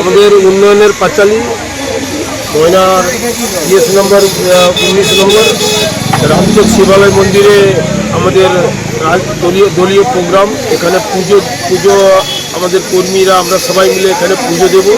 আমাদের উন্নয়নের পাঁচালী ময়নার ইয়েস নম্বর উনিশ নম্বর, রামচক শিবালয় মন্দিরে আমাদের দলীয় দলীয় প্রোগ্রাম, এখানে পুজো পুজো আমাদের কর্মীরা, আমরা সবাই মিলে এখানে পুজো দেব।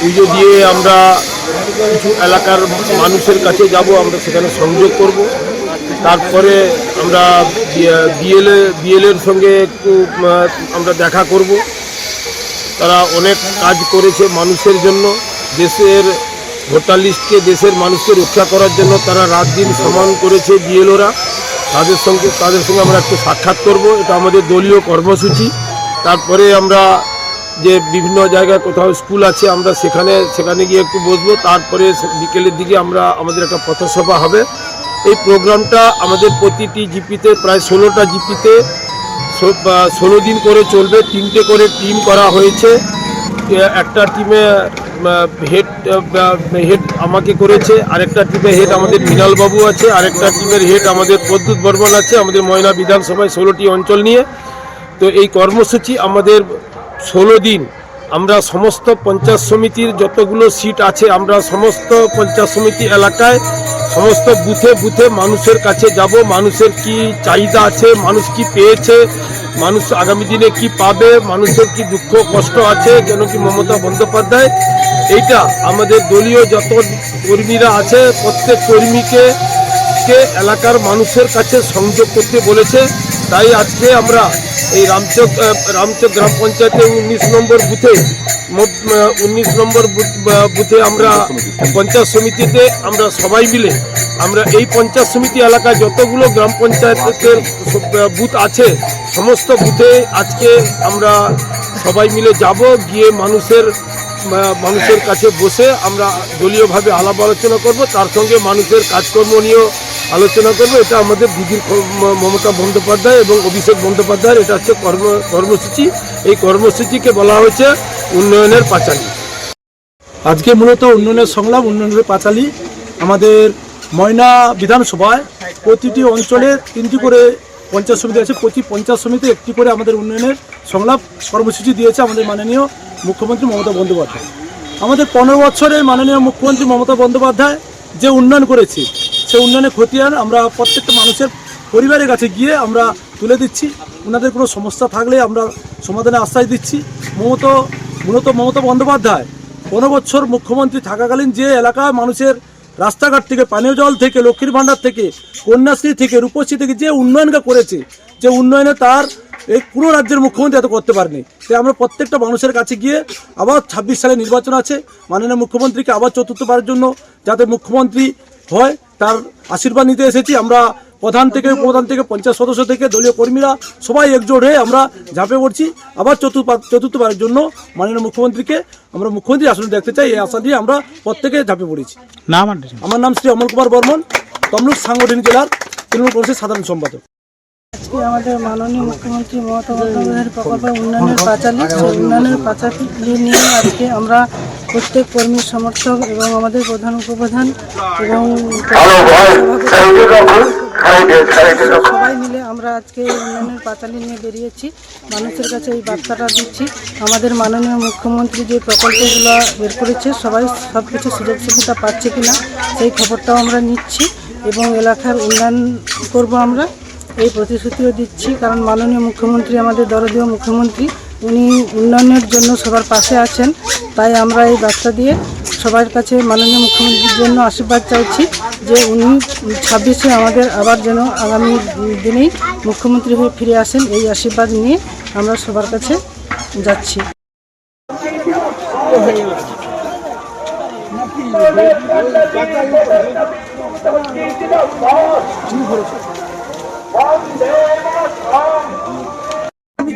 পুজো দিয়ে আমরা কিছু এলাকার মানুষের কাছে যাব, আমরা সেখানে সংযোগ করব। তারপরে আমরা বিএলএ, বিএলএর সঙ্গে একটু আমরা দেখা করব। তারা অনেক কাজ করেছে মানুষের জন্য। দেশের ভোটার লিস্টকে দেশের মানুষকে রক্ষা করার জন্য তারা রাত দিন সমান করেছে বিএলওরা। তাদের সঙ্গে তাদের সঙ্গে আমরা একটু সাক্ষাৎ করব। এটা আমাদের দলীয় কর্মসূচি। তারপরে আমরা যে বিভিন্ন জায়গায় কোথাও স্কুল আছে, আমরা সেখানে সেখানে গিয়ে একটু বসবো। তারপরে বিকেলের দিকে আমরা, আমাদের একটা পথসভা হবে। এই প্রোগ্রামটা আমাদের প্রতিটি জিপিতে, প্রায় ষোলোটা জিপিতে ষোলো দিন করে চলবে, তিনটে করে টিম করা হয়েছে। একটা টিমে হেড হেড আমাকে করেছে, আরেকটা টিমে হেড আমাদের বাবু আছে, আরেকটা টিমের হেড আমাদের প্রদ্যুৎ বর্মন আছে, আমাদের ময়না বিধানসভায় ষোলোটি অঞ্চল নিয়ে। তো এই কর্মসূচি আমাদের ষোলো দিন, আমরা সমস্ত পঞ্চায়েত সমিতির যতগুলো সিট আছে, আমরা সমস্ত পঞ্চায়েত সমিতি এলাকায়, সমস্ত বুথে বুথে মানুষের কাছে যাব, মানুষের কি চাহিদা আছে, মানুষ কি পেয়েছে মানুষ আগামী দিনে কি পাবে, মানুষের কি দুঃখ, কষ্ট আছে, কেন কি মমতা বন্দ্যোপাধ্যায়? এইটা আমাদের দলীয় যত কর্মীরা আছে, প্রত্যেক কর্মীকে, কে এলাকার মানুষের কাছে সংযোগ করতে বলেছে, তাই আজকে আমরা এই রামচক রামচক গ্রাম পঞ্চায়েতে উনিশ নম্বর বুথে, মোট উনিশ নম্বর বুথে আমরা পঞ্চায়েত সমিতিতে আমরা সবাই মিলে, আমরা এই পঞ্চায়েত সমিতি এলাকায় যতগুলো গ্রাম পঞ্চায়েতের বুথ আছে সমস্ত বুথে আজকে আমরা সবাই মিলে যাব, গিয়ে মানুষের মানুষের কাছে বসে আমরা দলীয়ভাবে আলাপ আলোচনা করব, তার সঙ্গে মানুষের কাজকর্ম নিয়েও আলোচনা করব। এটা আমাদের দিদির মমতা বন্দ্যোপাধ্যায় এবং অভিষেক বন্দ্যোপাধ্যায়ের, এটা হচ্ছে কর্ম, কর্মসূচি। এই কর্মসূচিকে বলা হয়েছে উন্নয়নের পাঁচালী। আজকে মূলত উন্নয়নের সংলাপ, উন্নয়নের পাঁচালী আমাদের ময়না বিধানসভায় প্রতিটি অঞ্চলে তিনটি করে পঞ্চায়েত সমিতি আছে, প্রতি পঞ্চায়েত সমিতি একটি করে আমাদের উন্নয়নের সংলাপ কর্মসূচি দিয়েছে আমাদের মাননীয় মুখ্যমন্ত্রী মমতা বন্দ্যোপাধ্যায়। আমাদের পনেরো বছরের মাননীয় মুখ্যমন্ত্রী মমতা বন্দ্যোপাধ্যায় যে উন্নয়ন করেছে, সে উন্নয়নের খতিয়ান আমরা প্রত্যেকটা মানুষের পরিবারের কাছে গিয়ে আমরা তুলে দিচ্ছি। ওনাদের কোনো সমস্যা থাকলে আমরা সমাধানে আশ্বাস দিচ্ছি। মমত মূলত মমতা বন্দ্যোপাধ্যায় পনেরো বছর মুখ্যমন্ত্রী থাকাকালীন যে এলাকায় মানুষের রাস্তাঘাট থেকে, পানীয় জল থেকে, লক্ষ্মীর ভাণ্ডার থেকে, কন্যাশ্রী থেকে, রূপশ্রী থেকে যে উন্নয়নটা করেছে, যে উন্নয়নে তার এই কোনো রাজ্যের মুখ্যমন্ত্রী এত করতে পারেনি। তাই আমরা প্রত্যেকটা মানুষের কাছে গিয়ে আবার ছাব্বিশ সালে নির্বাচন আছে, মাননীয় মুখ্যমন্ত্রীকে আবার চতুর্থবারের জন্য যাতে মুখ্যমন্ত্রী হয়, তার আশীর্বাদ নিতে এসেছি। আমরা প্রধান থেকে প্রধান থেকে পঞ্চায়েত সদস্য থেকে দলীয় কর্মীরা সবাই একজোট হয়ে আমরা ঝাঁপে পড়ছি। আবার চতুর্থ চতুর্থবারের জন্য মাননীয় মুখ্যমন্ত্রীকে আমরা মুখ্যমন্ত্রী আসনে দেখতে চাই। এই আশা দিয়ে আমরা প্রত্যেকে ঝাঁপে পড়েছি। নাম আমার নাম শ্রী অমল কুমার বর্মন তমলুক সাংগঠনিক জেলার তৃণমূল কংগ্রেসের সাধারণ সম্পাদক। আজকে আমাদের মাননীয় মুখ্যমন্ত্রী মমতা বন্দ্যোপাধ্যায়ের প্রকল্প উন্নয়নের পাঁচালী। উন্নয়নের পাঁচালী নিয়ে আজকে আমরা প্রত্যেক কর্মী সমর্থক এবং আমাদের প্রধান উপপ্রধান এবং সবাই মিলে আমরা আজকে উন্নয়নের পাঁচালী নিয়ে বেরিয়েছি। মানুষের কাছে এই বার্তাটা দিচ্ছি। আমাদের মাননীয় মুখ্যমন্ত্রী যে প্রকল্পগুলো বের করেছে, সবাই সব কিছু সুযোগ সুবিধা পাচ্ছে কিনা সেই খবরটাও আমরা নিচ্ছি এবং এলাকার উন্নয়ন করব আমরা। এই প্রতিশ্রুতিও দিচ্ছি, কারণ মাননীয় মুখ্যমন্ত্রী, আমাদের দরদীয় মুখ্যমন্ত্রী, উনি উন্নয়নের জন্য সবার পাশে আছেন। তাই আমরা এই বার্তা দিয়ে সবার কাছে মাননীয় মুখ্যমন্ত্রীর জন্য আশীর্বাদ চাইছি যে উনি ছাব্বিশে আমাদের আবার যেন আগামী দিনেই মুখ্যমন্ত্রী হয়ে ফিরে আসেন, এই আশীর্বাদ নিয়ে আমরা সবার কাছে যাচ্ছি।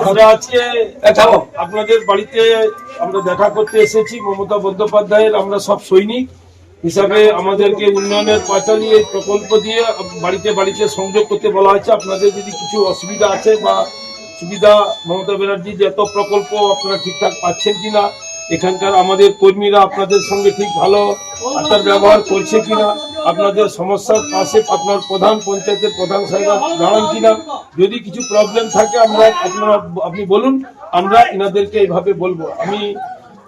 আমরা আজকে আপনাদের বাড়িতে আমরা দেখা করতে এসেছি মমতা বন্দ্যোপাধ্যায়ের আমরা সব সৈনিক। হিসাবে আমাদেরকে উন্নয়নের পাঁচালী এই প্রকল্প দিয়ে বাড়িতে বাড়িতে সংযোগ করতে বলা হয়েছে আপনাদের যদি কিছু অসুবিধা আছে বা সুবিধা মমতা ব্যানার্জি যে এত প্রকল্প আপনারা ঠিকঠাক পাচ্ছেন কিনা এখানকার আমাদের কর্মীরা আপনাদের সঙ্গে ঠিক ভালো আচার ব্যবহার করছে কিনা আপনাদের সমস্যার পাশে আপনার প্রধান পঞ্চায়েতের প্রধান সাহেব দাঁড়ান কিনা যদি কিছু প্রবলেম থাকে আমরা আপনারা আপনি বলুন আমরা এনাদেরকে এইভাবে বলব। আমি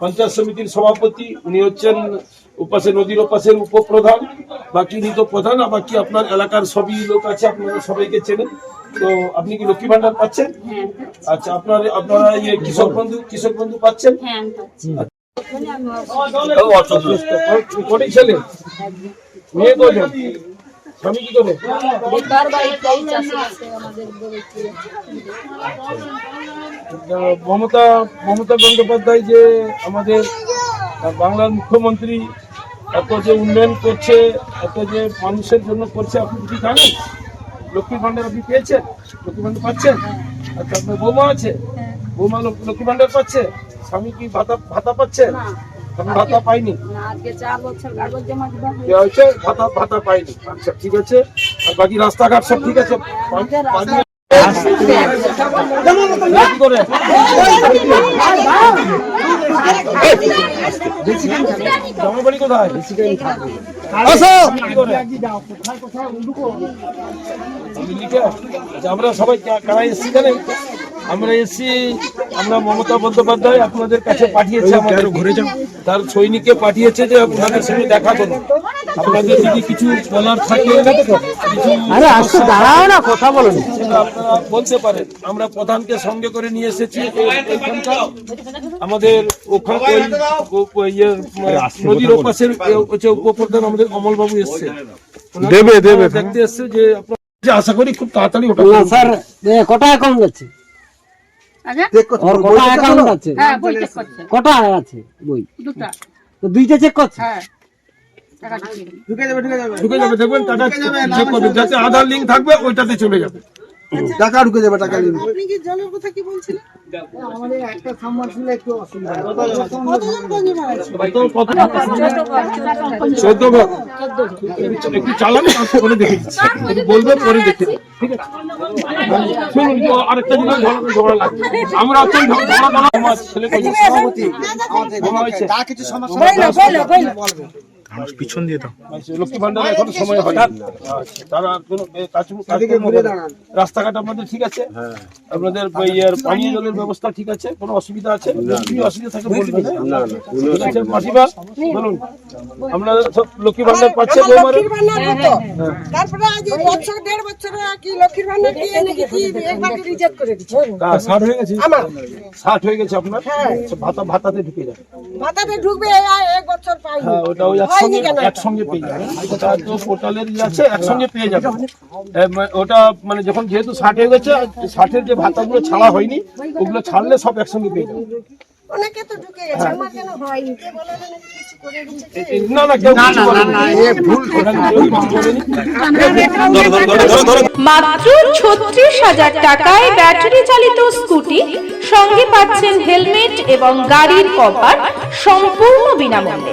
পঞ্চায়েত সমিতির সভাপতি উনি হচ্ছেন উপাসে নদীর ওপাশের উপপ্রধান বাকি ইনি তো প্রধান আর বাকি আপনার এলাকার সবই লোক আছে আপনারা সবাইকে চেনেন। তো আপনি কি লক্ষ্মী ভান্ডার পাচ্ছেন? আচ্ছা আপনার আপনারা ইয়ে কৃষক বন্ধু কৃষক বন্ধু পাচ্ছেন? কটি ছেলে। মেয়ে স্বামী কি করে? মমতা মমতা বন্দ্যোপাধ্যায় যে আমাদের বাংলার মুখ্যমন্ত্রী এত যে উন্নয়ন করছে এত যে মানুষের জন্য করছে আপনি কি জানেন? লক্ষ্মী ভান্ডার আপনি পেয়েছেন? লক্ষ্মী ভান্ডার পাচ্ছেন? আচ্ছা আপনার বৌমা আছে? বৌমা লক্ষ্মী ভান্ডার পাচ্ছে? স্বামী কি ভাতা ভাতা পাচ্ছে? ভাতা পাইনি। আজকে চার বছর কাগজ জমা দিতে কে হয়েছে? ভাতা ভাতা পাইনি। আচ্ছা ঠিক আছে। আর বাকি রাস্তাঘাট সব ঠিক আছে? পা- পানি- কি করে জামাই বাড়ি কোথায় কি করে? আমি লিখে? আমরা সবাই কারা এসছি জানেন আমরা এসছি আমরা মমতা বন্দ্যোপাধ্যায় আপনাদের কাছে পাঠিয়েছি আমাদের ঘুরে যান তার সৈনিককে পাঠিয়েছে যে আপনাদের সঙ্গে দেখা করুন আপনাদের যদি কিছু বলার থাকে আরে আসতে দাঁড়াও না কথা বলো না। সেটা আপনারা বলতে পারেন আমরা প্রধানকে সঙ্গে করে নিয়ে এসেছি। আমাদের ওখানে ইয়ে, নদীর ওপাশের উপপ্রধান আমাদের অমলবাবু এসছে। দেবে দেবে। দেখতে এসছে যে আপনার আশা করি খুব তাড়াতাড়ি ওটা স্যার কটা আচ্ছা ওর কটা যাবে আছে? যাবে বই চেক করছে। কটা আছে বই? দুটা। তো দুইটা চেক করছে? হ্যাঁ। টাকা ঢুকিয়ে দেবে। ঢুকে যাবে দেখবেন টাটা চেক করবে। যাতে আধার লিঙ্ক থাকবে ওইটাতে চলে যাবে। টাকা ঢুকে যাবে টাকা নিয়ে আপনি কি জলের কথা কি বলছিলেন চোদ্দ একটু চালান পরে দেখে দিচ্ছি একটু বলবে পরে দেখে দিচ্ছি। ঠিক আছে শুনুন আরেকটা জিনিস ঝগড়া ঝগড়া লাগবে আমরা ঝগড়া ছেলে বোমা হয়েছে যা কিছু সমস্যা আচ্ছা, লক্ষ্মী ভান্ডার এখন সময় হয় তারা। রাস্তাঘাট আপনাদের ঠিক আছে। আপনাদের ওই পানীয় জলের ব্যবস্থা ঠিক আছে। কোনো অসুবিধা আছে? অসুবিধা থাকে বলবেন মাসিমা বলুন। আমরা সব লক্ষ্মী ভান্ডার পাচ্ছে বৌমারা? লক্ষ্মীর ভান্ডার মতো তারপরে আজ বছর দেড় বছরে কি লক্ষ্মীর ভান্ডার দিয়ে নাকি কি একবারে রিজেক্ট করে দিচ্ছে। ষাট হয়ে গেছে? ষাট হয়ে গেছে আপনার? আচ্ছা, ভাতা ভাতাতে ঢুকে যাবে ভাতাতে ঢুকবে এক বছর পাইনি। হ্যাঁ ওটা ওই একসঙ্গে একসঙ্গে পেয়ে যাবে। ওটা তো পোর্টালের ইয়ে আছে একসঙ্গে পেয়ে যাবে। ওটা মানে যখন যেহেতু ষাট হয়ে গেছে ষাটের যে ভাতাগুলো ছাড়া হয়নি ওগুলো ছাড়লে সব একসঙ্গে পেয়ে যাবে। অনেকে তো ঢুকে গেছে আমার কেন হয়নি? কে বলে কিছু করে দিচ্ছে? এ- এ- না না কেউ কিছু বলেনি। ওখানে কেউ কিছু মাত্র ছত্রিশ হাজার টাকায় ব্যাটারি চালিত স্কুটি সঙ্গে পাচ্ছেন হেলমেট এবং গাড়ির কভার সম্পূর্ণ বিনামূল্যে।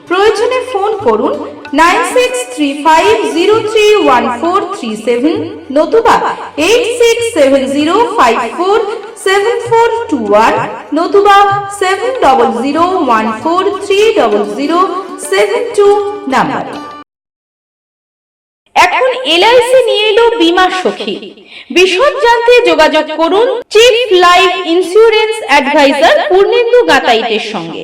প্রয়োজনে ফোন করুন nine six three five zero three one four three seven নতুবা eight six seven zero five four seven four two one নতুবা seven double zero one four three double zero seven two number. এখন LIC নিয়ে এলো বীমা সখী। বিশদ জানতে যোগাযোগ করুন chief life insurance advisor Purnendu গাতাইতের সঙ্গে।